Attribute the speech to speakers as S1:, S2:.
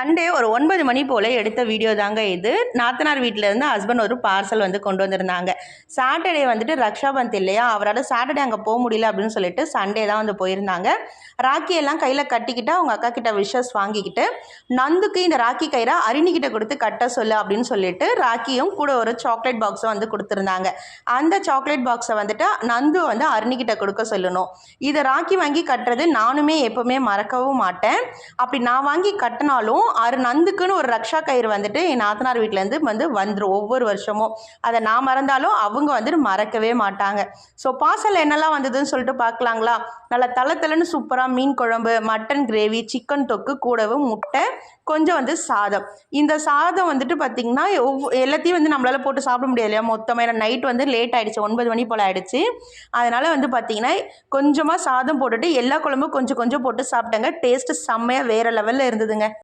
S1: Sunday ஒரு ஒன்பது மணி போல் எடுத்த வீடியோ தாங்க இது. நாத்தனார் வீட்டிலேருந்து ஹஸ்பண்ட் ஒரு பார்சல் வந்து கொண்டு வந்திருந்தாங்க. சாட்டர்டே வந்துட்டு ரக்ஷாபந்த் இல்லையா? அவரால் சாட்டர்டே அங்கே போக முடியல அப்படின்னு சொல்லிட்டு சண்டே தான் வந்து போயிருந்தாங்க. ராக்கி எல்லாம் கையில் கட்டிக்கிட்டு அவங்க அக்கா கிட்ட விஷஸ் வாங்கிக்கிட்டு நந்துக்கு இந்த ராக்கி கயிறை அரிணிக்கிட்ட கொடுத்து கட்ட சொல்லு அப்படின்னு சொல்லிட்டு ராக்கியும் கூட ஒரு சாக்லேட் பாக்ஸை வந்து கொடுத்துருந்தாங்க. அந்த சாக்லேட் பாக்ஸை வந்துட்டு நந்து வந்து அருணிக்கிட்ட கொடுக்க சொல்லணும். இதை ராக்கி வாங்கி கட்டுறது நானுமே எப்போவுமே மறக்கவும் மாட்டேன். அப்படி நான் வாங்கி கட்டினாலும் அரு நந்துக்குன்னு ஒரு ரக்ஷா கயிறு வந்துட்டு என் நாத்தனார் வீட்டிலேருந்து வந்து வந்துடும் ஒவ்வொரு வருஷமும். அதை நான் மறந்தாலும் அவங்க வந்துட்டு மறக்கவே மாட்டாங்க. ஸோ பார்சல் என்னெல்லாம் வந்ததுன்னு சொல்லிட்டு பார்க்கலாங்களா? நல்லா தளத்தலன்னு சூப்பராக மீன் குழம்பு மட்டன் கிரேவி சிக்கன் தொக்கு கூடவும் முட்டை கொஞ்சம் வந்து சாதம். இந்த சாதம் வந்துட்டு பார்த்திங்கன்னா ஒவ்வொ எல்லாத்தையும் வந்து நம்மளால் போட்டு சாப்பிட முடியாது இல்லையா? மொத்தமாக ஏன்னா நைட் வந்து லேட் ஆகிடுச்சு ஒன்பது மணி போல் ஆகிடுச்சு அதனால் வந்து பார்த்திங்கன்னா கொஞ்சமாக சாதம் போட்டுட்டு எல்லா குழம்பும் கொஞ்சம் கொஞ்சம் போட்டு சாப்பிட்டேங்க. டேஸ்ட்டு செம்மையாக வேறு லெவலில் இருந்ததுங்க.